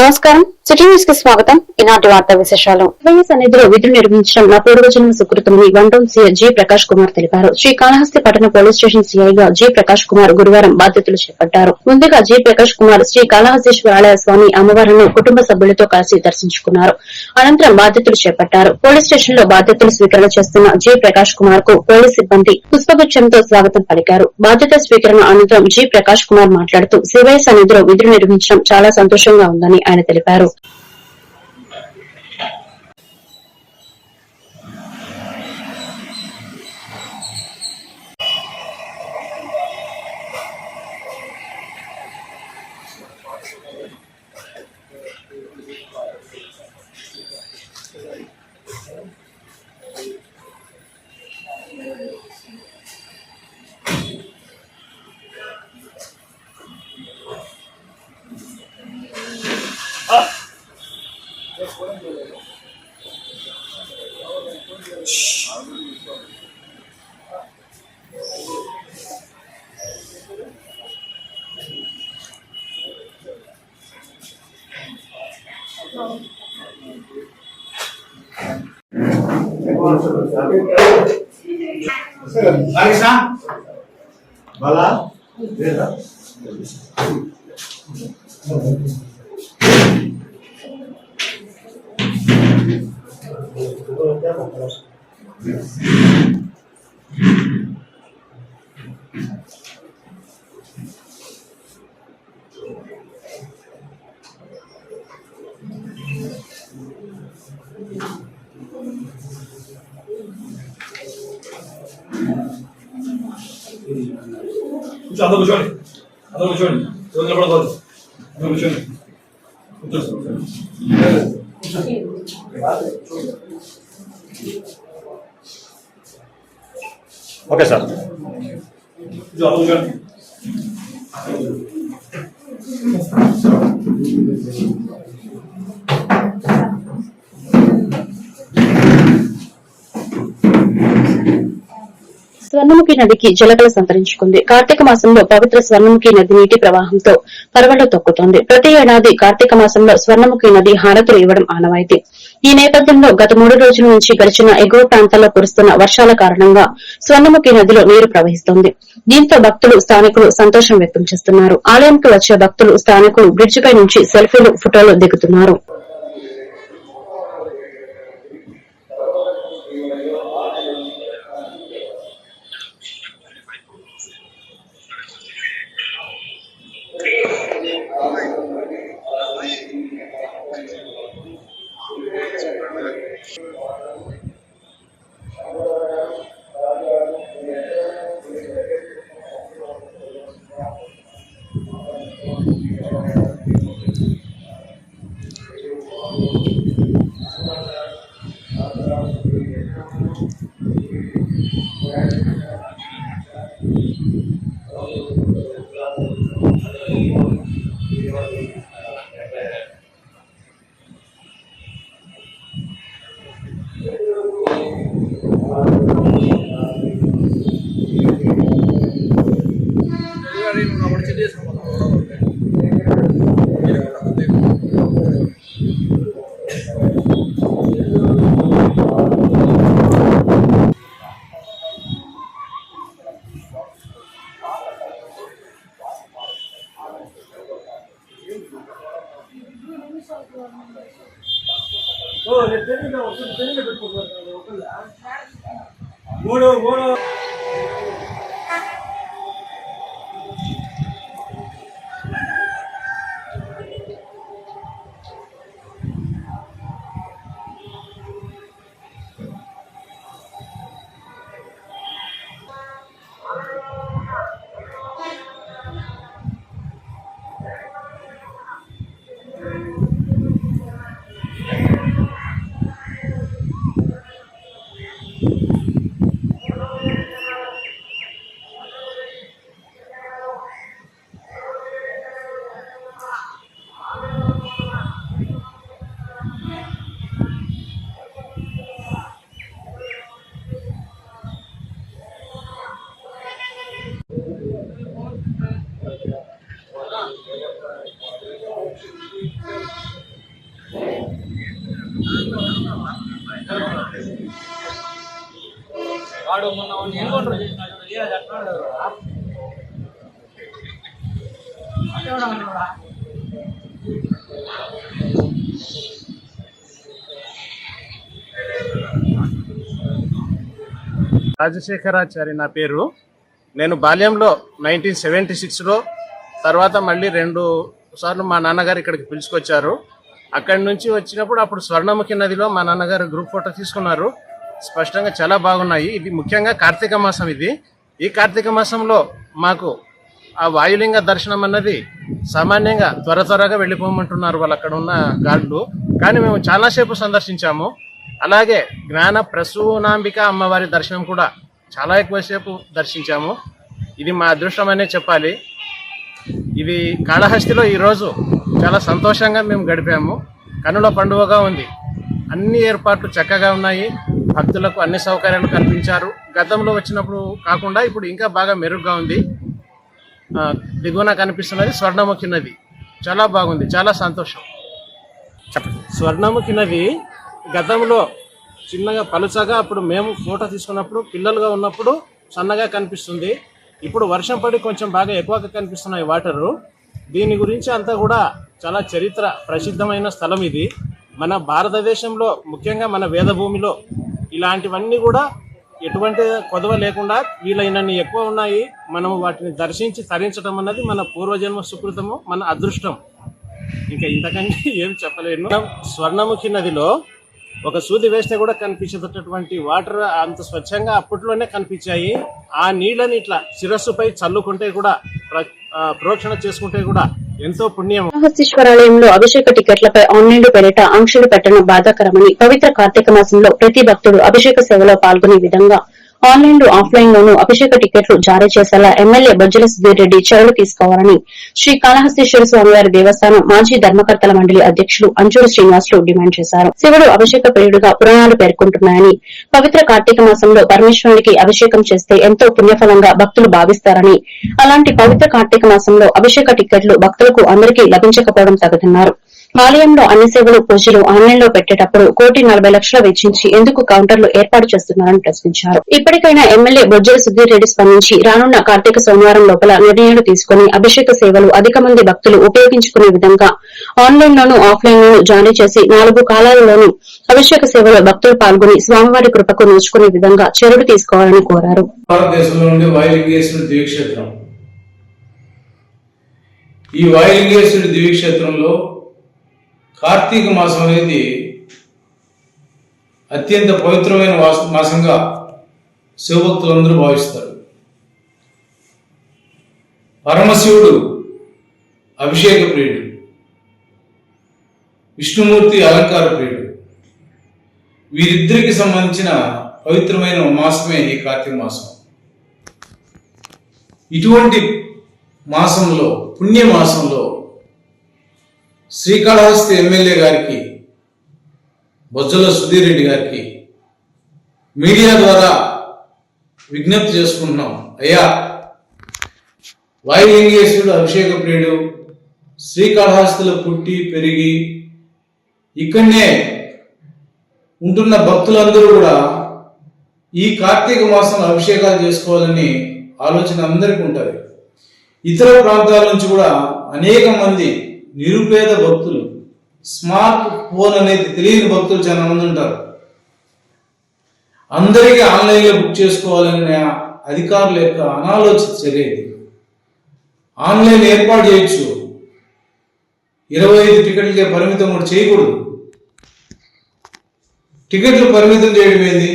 నమస్కారం. సిటీ న్యూస్కి స్వాగతం. ఈనాటి వార్తా విశేషాలు. వైఎస్ సన్నిధిలో విధులు నిర్వహించడం నా పూర్వజన్మ సుకృతమని సీఐ జి ప్రకాష్ కుమార్ తెలిపారు. శ్రీ కాళహస్తి పట్టణ పోలీస్ స్టేషన్ సీఐగా జి ప్రకాష్ కుమార్ గురువారం బాధ్యతలు చేపట్టారు. ముందుగా జి ప్రకాష్ కుమార్ శ్రీ కాళహస్తీశ్వరాలయ స్వామి అమ్మవారిని కుటుంబ సభ్యులతో కలిసి దర్శించుకున్నారు. అనంతరం బాధ్యతలు చేపట్టారు. పోలీస్ స్టేషన్లో బాధ్యతలు స్వీకరణ చేస్తున్న జి ప్రకాష్ కుమార్కు పోలీస్ సిబ్బంది పుష్పగుచ్చంతో స్వాగతం పలికారు. బాధ్యత స్వీకరణ అనంతరం జి ప్రకాష్ కుమార్ మాట్లాడుతూ సివై సన్నిధిలో విధులు నిర్వహించడం చాలా సంతోషంగా ఉందని ఆయన తెలిపారు. బాలకృష్ణ బలా? లేదా? Okay sir. స్వర్ణముఖి నదికి జలకల సంతరించుకుంది. కార్తీక మాసంలో పవిత్ర స్వర్ణముఖి నది నీటి ప్రవాహంతో పరవళ్ళు తొక్కుతోంది. ప్రతి ఏడాది కార్తీక మాసంలో స్వర్ణముఖి నది హారతులు ఇవ్వడం ఆనవాయితీ. ఈ నేపథ్యంలో గత మూడు రోజుల నుంచి గడిచిన ఎగువ ప్రాంతాల్లో కురుస్తున్న వర్షాల కారణంగా స్వర్ణముఖి నదిలో నీరు ప్రవహిస్తోంది. దీంతో భక్తులు స్థానికులు సంతోషం వ్యక్తం చేస్తున్నారు. ఆలయంకి వచ్చే భక్తులు స్థానికులు బ్రిడ్జిపై నుంచి సెల్ఫీలు ఫోటోలు దిగుతున్నారు. మూడు మూడు రాజశేఖరాచారి నా పేరు. నేను బాల్యంలో నైన్టీన్ సెవెంటీ సిక్స్లో తర్వాత మళ్ళీ రెండు సార్లు మా నాన్నగారు ఇక్కడికి పిలుచుకొచ్చారు. అక్కడి నుంచి వచ్చినప్పుడు అప్పుడు స్వర్ణముఖి నదిలో మా నాన్నగారు గ్రూప్ ఫోటో తీసుకున్నారు. స్పష్టంగా చాలా బాగున్నాయి. ఇది ముఖ్యంగా కార్తీక మాసం ఇది. ఈ కార్తీక మాసంలో మాకు ఆ వాయులింగ దర్శనం అన్నది సామాన్యంగా త్వర త్వరగా వెళ్ళిపోమంటున్నారు వాళ్ళు అక్కడ ఉన్న గార్డులు. కానీ మేము చాలాసేపు సందర్శించాము. అలాగే జ్ఞాన ప్రసూనాంబిక అమ్మవారి దర్శనం కూడా చాలా ఎక్కువసేపు దర్శించాము. ఇది మా అదృష్టం అనే చెప్పాలి. ఇది కాళహస్తిలో ఈరోజు చాలా సంతోషంగా మేము గడిపాము. కనుల పండుగగా ఉంది. అన్ని ఏర్పాట్లు చక్కగా ఉన్నాయి. భక్తులకు అన్ని సౌకర్యాలు కల్పించారు. గతంలో వచ్చినప్పుడు కాకుండా ఇప్పుడు ఇంకా బాగా మెరుగ్గా ఉంది. దిగువన కనిపిస్తున్నది స్వర్ణముఖి నది. చాలా బాగుంది. చాలా సంతోషం. స్వర్ణముఖి నది గతంలో చిన్నగా పలుచగా అప్పుడు మేము ఫోటో తీసుకున్నప్పుడు పిల్లలుగా ఉన్నప్పుడు సన్నగా కనిపిస్తుంది. ఇప్పుడు వర్షం పడి కొంచెం బాగా ఎక్కువగా కనిపిస్తున్నాయి వాటరు. దీని గురించి అంతా కూడా చాలా చరిత్ర ప్రసిద్ధమైన స్థలం ఇది. మన భారతదేశంలో ముఖ్యంగా మన వేదభూమిలో ఇలాంటివన్నీ కూడా ఎటువంటి కొదవ లేకుండా వీలైనన్ని ఎక్కువ ఉన్నాయి. మనము వాటిని దర్శించి తరించడం అన్నది మన పూర్వజన్మ సుకృతము మన అదృష్టం. ఇంకా ఇంతకంటే ఏం చెప్పలేను. స్వర్ణముఖి నదిలో ఒక సూది వేస్తే కూడా కనిపించేటటువంటి వాటర్ అంత స్వచ్ఛంగా అప్పట్లోనే కనిపించాయి. ఆ నీళ్ళని ఇట్లా శిరస్సుపై చల్లుకుంటే కూడా ప్ర- ఆ, ప్రోక్షణ చేసుకుంటే కూడా ఎంతో పుణ్యం. కాళహస్తీశ్వరాలయంలో అభిషేక టికెట్లపై ఆన్లైన్ పేరిట ఆంక్షలు పెట్టడం బాధాకరమని పవిత్ర కార్తీక మాసంలో ప్రతి భక్తుడు అభిషేక సేవలో పాల్గొనే విధంగా ఆన్లైన్లో ఆఫ్లైన్ లోనూ అభిషేక టికెట్లు జారీ చేసేలా ఎమ్మెల్యే బొజ్జల సుధీర్ రెడ్డి చర్యలు తీసుకోవాలని శ్రీ కాళహస్తీశ్వర స్వామివారి దేవస్థానం మాజీ ధర్మకర్తల మండలి అధ్యక్షులు అంజూరు శ్రీనివాసులు డిమాండ్ చేశారు. శివుడు అభిషేక ప్రియుడుగా పురాణాలు పేర్కొంటున్నాయని పవిత్ర కార్తీక మాసంలో పరమేశ్వరునికి అభిషేకం చేస్తే ఎంతో పుణ్యఫలంగా భక్తులు భావిస్తారని అలాంటి పవిత్ర కార్తీక మాసంలో అభిషేక టికెట్లు భక్తులకు అందరికీ లభించకపోవడం తగదన్నారు. ఆలయంలో అన్ని సేవలు పూజలు ఆన్లైన్లో పెట్టేటప్పుడు కోటి నలభై లక్షలు వెచ్చించి ఎందుకు కౌంటర్లు ఏర్పాటు చేస్తున్నారని ప్రశ్నించారు. ఇప్పటికైనా ఎమ్మెల్యే బొజ్జల సుధీర్ రెడ్డి స్పందించి రానున్న కార్తీక సోమవారం లోపల నిర్ణయాలు తీసుకుని అభిషేక సేవలు అధిక మంది భక్తులు ఉపయోగించుకునే విధంగా ఆన్లైన్ లోను ఆఫ్లైన్ లోను జారీ చేసి నాలుగు కాలాలలోనూ అభిషేక సేవలో భక్తులు పాల్గొని స్వామివారి కృపకు నోచుకునే విధంగా చర్యలు తీసుకోవాలని కోరారు. వాయులింగేశ్వరుడు ఈ వాయులింగేశ్వరుడి దివ్యక్షేత్రంలో కార్తీక మాసం అనేది అత్యంత పవిత్రమైన మాసంగా శివభక్తులందరూ భావిస్తారు. పరమశివుడు అభిషేక ప్రియుడు. విష్ణుమూర్తి అలంకార ప్రియుడు. వీరిద్దరికి సంబంధించిన పవిత్రమైన మాసమే ఈ కార్తీక మాసం. ఇటువంటి మాసంలో పుణ్య మాసంలో శ్రీకాళహస్తి ఎమ్మెల్యే గారికి బొజ్జల సుధీర్ రెడ్డి గారికి మీడియా ద్వారా విజ్ఞప్తి చేసుకుంటున్నాం. అయ్యా వాయులింగేశ్వరుడు అభిషేక ప్రియుడు శ్రీకాళహస్తిలో పుట్టి పెరిగి ఇక్కడనే ఉంటున్న భక్తులందరూ కూడా ఈ కార్తీక మాసం అభిషేకాలు చేసుకోవాలని ఆలోచన అందరికీ ఉంటుంది. ఇతర ప్రాంతాల నుంచి కూడా అనేక మంది నిరుపేద భక్తులు స్మార్ట్ ఫోన్ అనేది తెలియని భక్తులు చాలా మంది ఉంటారు. అందరికీ ఆన్లైన్లో బుక్ చేసుకోవాలనే అధికారుల యొక్క అనాలోచిత చర్య ఇది. ఆన్లైన్ ఏర్పాటు చేయొచ్చు. ఇరవై ఐదు టికెట్లకే పరిమితం కూడా చేయకూడదు. టికెట్లు పరిమితం చేయడం ఏంది?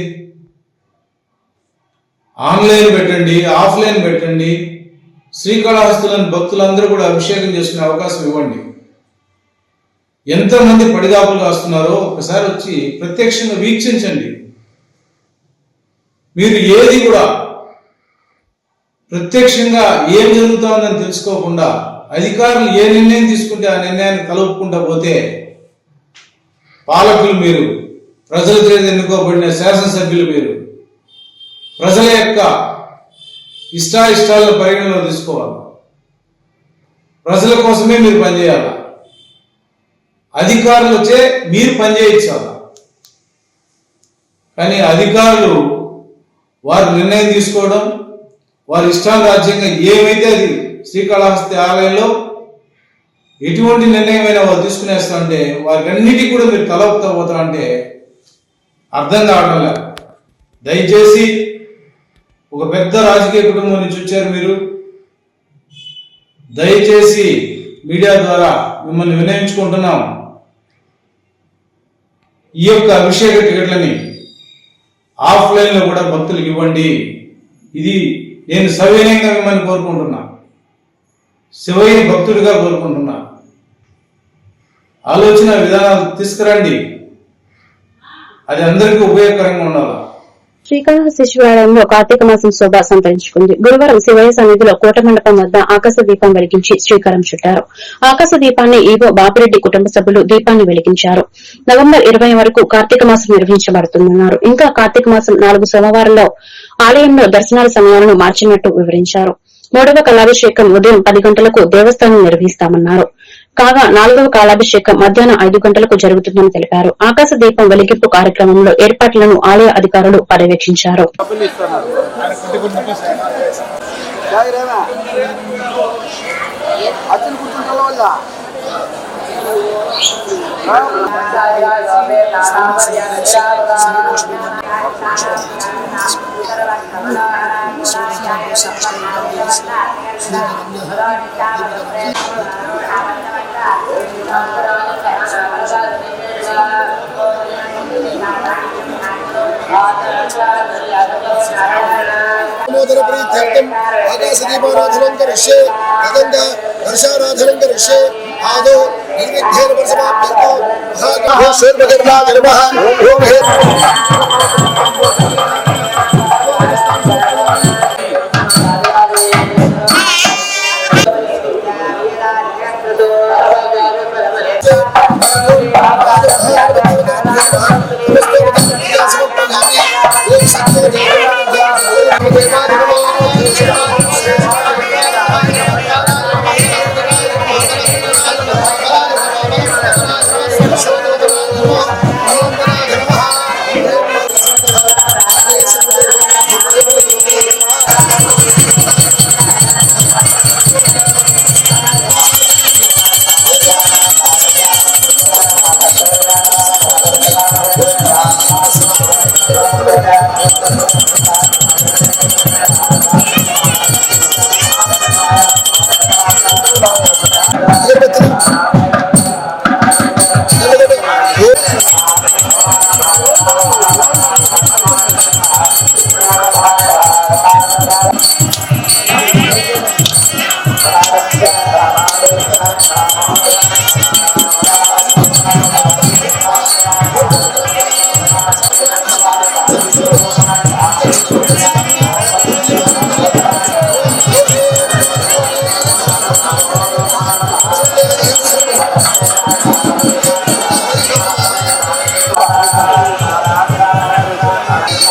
ఆన్లైన్ పెట్టండి ఆఫ్లైన్ పెట్టండి. శ్రీకాళహస్తులను భక్తులందరూ కూడా అభిషేకం చేసుకునే అవకాశం ఇవ్వండి. ఎంతమంది పడిదాపులు రాస్తున్నారో ఒకసారి వచ్చి ప్రత్యక్షంగా వీక్షించండి. మీరు ఏది కూడా ప్రత్యక్షంగా ఏం జరుగుతోందని తెలుసుకోకుండా అధికారులు ఏ నిర్ణయం తీసుకుంటే ఆ నిర్ణయాన్ని కలుపుకుంటా పోతే పాలకులు మీరు ప్రజల చేత ఎన్నుకోబడిన శాసనసభ్యులు మీరు ప్రజల యొక్క ఇష్టాయిష్టాలను పరిగణలో తీసుకోవాలి. ప్రజల కోసమే మీరు పనిచేయాలి? అధికారులు వచ్చే మీరు పనిచేయించాలి? కానీ అధికారులు వారు నిర్ణయం తీసుకోవడం వారి ఇష్టానురాజ్యంగా ఏమైతే అది శ్రీకాళహస్తి ఆలయంలో ఎటువంటి నిర్ణయమైనా వారు తీసుకునేస్తా అంటే వారికన్నిటికీ కూడా మీరు తలపుతా పోతారంటే అర్థం కావడం లేదు. దయచేసి ఒక పెద్ద రాజకీయ కుటుంబం నుంచి వచ్చారు మీరు. దయచేసి మీడియా ద్వారా మిమ్మల్ని వినయించుకుంటున్నాం. ఈ యొక్క అభిషేక టికెట్లని ఆఫ్లైన్లో కూడా భక్తులకు ఇవ్వండి. ఇది నేను సవినయంగా మిమ్మల్ని కోరుకుంటున్నా. శివయ్య భక్తుడిగా కోరుకుంటున్నా. ఆలోచన విధానాలు తీసుకురండి. అది అందరికీ ఉపయోగకరంగా ఉండాలి? శ్రీకాళహస్తి శివాలయంలో కార్తీక మాసం శోభ సంతరించుకుంది గురువారం శివయ్య సన్నిధిలో కోట మండపం వద్ద ఆకాశ దీపం వెలిగించి శ్రీకారం చుట్టారు. ఆకాశ దీపాన్ని ఈవో బాపిరెడ్డి కుటుంబ సభ్యులు దీపాన్ని వెలిగించారు. నవంబర్ ఇరవై వరకు కార్తీక మాసం నిర్వహించబడుతుందన్నారు. ఇంకా కార్తీక మాసం నాలుగు సోమవారంలో ఆలయంలో దర్శనాల సమయాలను మార్చినట్టు వివరించారు. మూడవ కళాభిషేకం ఉదయం పది గంటలకు దేవస్థానం నిర్వహిస్తామన్నారు. కాగా నాలుగవ కాలాభిషేకం మధ్యాహ్నం ఐదు గంటలకు జరుగుతుందని తెలిపారు. ఆకాశ దీపం వెలిగింపు కార్యక్రమంలో ఏర్పాట్లను ఆలయ అధికారులు పర్యవేక్షించారు. ആനന്ദം ആകാശദീപാരാധനം കരിഷ്യേ അഗംഗ വർഷാരാധനം കരിഷ്യേ ആദോ നൈവേദ്യേന വർഷമാഭ്യന്തോ മഹാഗർഭകരണായ നമഃ ഓം ഹേ Thank.